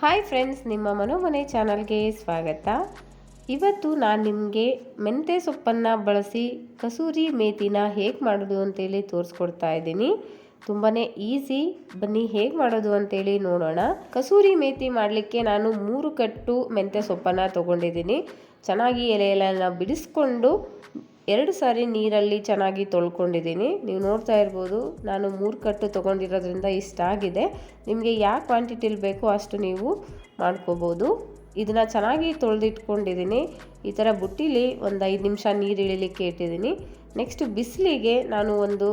Hi friends ನಿಮ್ಮ ಮನೋಮನೆ ಚಾನಲ್ಗೆ ಸ್ವಾಗತ. ಇವತ್ತು ನಾನು ನಿಮಗೆ ಮೆಂತ್ಯ ಸೊಪ್ಪನ್ನು ಬಳಸಿ ಕಸೂರಿ ಮೇತಿನ ಹೇಗೆ ಮಾಡೋದು ಅಂತೇಳಿ ತೋರಿಸ್ಕೊಡ್ತಾ ಇದ್ದೀನಿ. ತುಂಬಾ ಈಸಿ ಬನ್ನಿ ಹೇಗೆ ಮಾಡೋದು ಅಂತೇಳಿ ನೋಡೋಣ. ಕಸೂರಿ ಮೇತಿ ಮಾಡಲಿಕ್ಕೆ ನಾನು ಮೂರು ಕಟ್ಟು ಮೆಂತ್ಯ ಸೊಪ್ಪನ್ನು ತೊಗೊಂಡಿದ್ದೀನಿ. ಚೆನ್ನಾಗಿ ಎಲೆ ಎಲ್ಲ ಬಿಡಿಸ್ಕೊಂಡು ಎರಡು ಸಾರಿ ನೀರಲ್ಲಿ ಚೆನ್ನಾಗಿ ತೊಳ್ಕೊಂಡಿದ್ದೀನಿ. ನೀವು ನೋಡ್ತಾ ಇರ್ಬೋದು, ನಾನು ಮೂರು ಕಟ್ಟು ತೊಗೊಂಡಿರೋದ್ರಿಂದ ಇಷ್ಟಾಗಿದೆ ನಿಮಗೆ ಯಾವ ಕ್ವಾಂಟಿಟಿಲಿ ಬೇಕೋ ಅಷ್ಟು ನೀವು ಮಾಡ್ಕೋಬೋದು. ಇದನ್ನು ಚೆನ್ನಾಗಿ ತೊಳೆದಿಟ್ಕೊಂಡಿದ್ದೀನಿ. ಈ ಥರ ಬುಟ್ಟಿಲಿ ಒಂದು ಐದು ನಿಮಿಷ ನೀರು ಇಳಿಲಿಕ್ಕೆ ಇಟ್ಟಿದ್ದೀನಿ. ನೆಕ್ಸ್ಟ್ ಬಿಸಿಲಿಗೆ ನಾನು ಒಂದು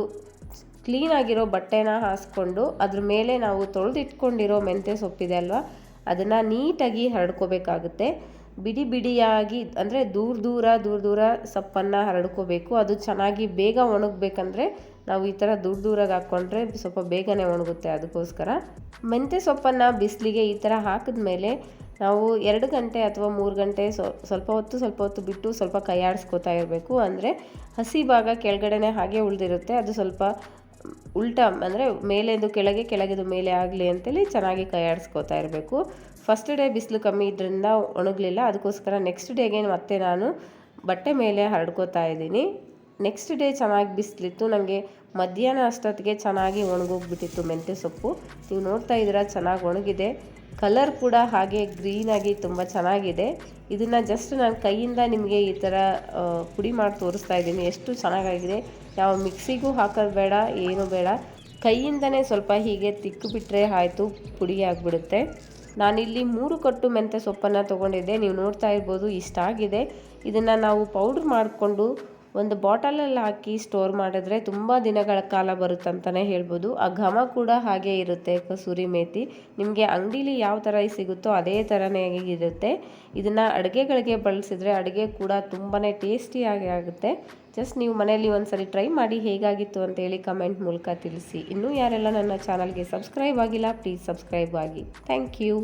ಕ್ಲೀನಾಗಿರೋ ಬಟ್ಟೆನ ಹಾಸ್ಕೊಂಡು ಅದ್ರ ಮೇಲೆ ನಾವು ತೊಳೆದಿಟ್ಕೊಂಡಿರೋ ಮೆಂತ್ಯ ಸೊಪ್ಪಿದೆ ಅಲ್ವಾ, ಅದನ್ನು ನೀಟಾಗಿ ಹರಡ್ಕೋಬೇಕಾಗುತ್ತೆ. ಬಿಡಿ ಬಿಡಿಯಾಗಿ, ಅಂದರೆ ದೂರ ದೂರ ದೂರ ದೂರ ಸೊಪ್ಪನ್ನು ಹರಡ್ಕೋಬೇಕು. ಅದು ಚೆನ್ನಾಗಿ ಬೇಗ ಒಣಗಬೇಕಂದ್ರೆ ನಾವು ಈ ಥರ ದೂರ ದೂರಾಗಿ ಹಾಕ್ಕೊಂಡ್ರೆ ಸ್ವಲ್ಪ ಬೇಗನೆ ಒಣಗುತ್ತೆ ಅದಕ್ಕೋಸ್ಕರ. ಮೆಂತ್ಯ ಸೊಪ್ಪನ್ನು ಬಿಸಿಲಿಗೆ ಈ ಥರ ಹಾಕಿದ್ಮೇಲೆ ನಾವು ಎರಡು ಗಂಟೆ ಅಥವಾ ಮೂರು ಗಂಟೆ ಸ್ವಲ್ಪ ಹೊತ್ತು ಸ್ವಲ್ಪ ಹೊತ್ತು ಬಿಟ್ಟು ಸ್ವಲ್ಪ ಕೈಯಾಡಿಸ್ಕೋತಾ ಇರಬೇಕು. ಅಂದರೆ ಹಸಿ ಭಾಗ ಕೆಳಗಡೆನೆ ಹಾಗೆ ಉಳಿದಿರುತ್ತೆ. ಅದು ಸ್ವಲ್ಪ ಉಲ್ಟಾ ಅಂದರೆ ಮೇಲೆದು ಕೆಳಗೆ, ಕೆಳಗೆದು ಮೇಲೆ ಆಗಲಿ ಅಂತೇಳಿ ಚೆನ್ನಾಗಿ ಕೈಯಾಡಿಸ್ಕೋತಾ ಇರಬೇಕು. ಫಸ್ಟ್ ಡೇ ಬಿಸಿಲು ಕಮ್ಮಿ ಇದರಿಂದ ಒಣಗಲಿಲ್ಲ. ಅದಕ್ಕೋಸ್ಕರ ನೆಕ್ಸ್ಟ್ ಡೇಗೆ ಮತ್ತೆ ನಾನು ಬಟ್ಟೆ ಮೇಲೆ ಹರಡ್ಕೋತಾ ಇದ್ದೀನಿ. ನೆಕ್ಸ್ಟ್ ಡೇ ಚೆನ್ನಾಗಿ ಬಿಸಿಲಿತ್ತು. ನನಗೆ ಮಧ್ಯಾಹ್ನ ಅಷ್ಟೊತ್ತಿಗೆ ಚೆನ್ನಾಗಿ ಒಣಗೋಗ್ಬಿಟ್ಟಿತ್ತು ಮೆಂತ್ಯ ಸೊಪ್ಪು. ನೀವು ನೋಡ್ತಾ ಇದ್ದೀರಾ, ಚೆನ್ನಾಗಿ ಒಣಗಿದೆ. ಕಲರ್ ಕೂಡ ಹಾಗೆ ಗ್ರೀನಾಗಿ ತುಂಬ ಚೆನ್ನಾಗಿದೆ. ಇದನ್ನು ಜಸ್ಟ್ ನಾನು ಕೈಯಿಂದ ನಿಮಗೆ ಈ ಥರ ಪುಡಿ ಮಾಡಿ ತೋರಿಸ್ತಾ ಇದ್ದೀನಿ. ಎಷ್ಟು ಚೆನ್ನಾಗಾಗಿದೆ. ಯಾವ ಮಿಕ್ಸಿಗೂ ಹಾಕೋದು ಬೇಡ, ಏನು ಬೇಡ. ಕೈಯಿಂದನೇ ಸ್ವಲ್ಪ ಹೀಗೆ ತಿಕ್ಕಿಬಿಟ್ರೆ ಆಯಿತು, ಪುಡಿ ಆಗಿಬಿಡುತ್ತೆ. ನಾನಿಲ್ಲಿ ಮೂರು ಕಟ್ಟು ಮೆಂತ್ಯ ಸೊಪ್ಪನ್ನು ತೊಗೊಂಡಿದ್ದೆ. ನೀವು ನೋಡ್ತಾ ಇರ್ಬೋದು ಇಷ್ಟ ಆಗಿದೆ ಇದನ್ನು ನಾವು ಪೌಡ್ರ್ ಮಾಡಿಕೊಂಡು ಒಂದು ಬಾಟಲಲ್ಲಿ ಹಾಕಿ ಸ್ಟೋರ್ ಮಾಡಿದ್ರೆ ತುಂಬ ದಿನಗಳ ಕಾಲ ಬರುತ್ತಂತಲೇ ಹೇಳ್ಬೋದು. ಆ ಘಮ ಕೂಡ ಹಾಗೆ ಇರುತ್ತೆ ಕಸೂರಿ ಮೇಥಿ ನಿಮಗೆ ಅಂಗಡೀಲಿ ಯಾವ ಥರ ಸಿಗುತ್ತೋ ಅದೇ ಥರನೇ ಇರುತ್ತೆ. ಇದನ್ನು ಅಡುಗೆಗಳಿಗೆ ಬಳಸಿದ್ರೆ ಅಡುಗೆ ಕೂಡ ತುಂಬಾ ಟೇಸ್ಟಿಯಾಗಿ ಆಗುತ್ತೆ. ಜಸ್ಟ್ ನೀವು ಮನೆಯಲ್ಲಿ ಒಂದ್ಸರಿ ಟ್ರೈ ಮಾಡಿ ಹೇಗಾಗಿತ್ತು ಅಂತೇಳಿ ಕಮೆಂಟ್ ಮೂಲಕ ತಿಳಿಸಿ. ಇನ್ನೂ ಯಾರೆಲ್ಲ ನನ್ನ ಚಾನಲ್ಗೆ ಸಬ್ಸ್ಕ್ರೈಬ್ ಆಗಿಲ್ಲ ಪ್ಲೀಸ್ ಸಬ್ಸ್ಕ್ರೈಬ್ ಆಗಿ. Thank you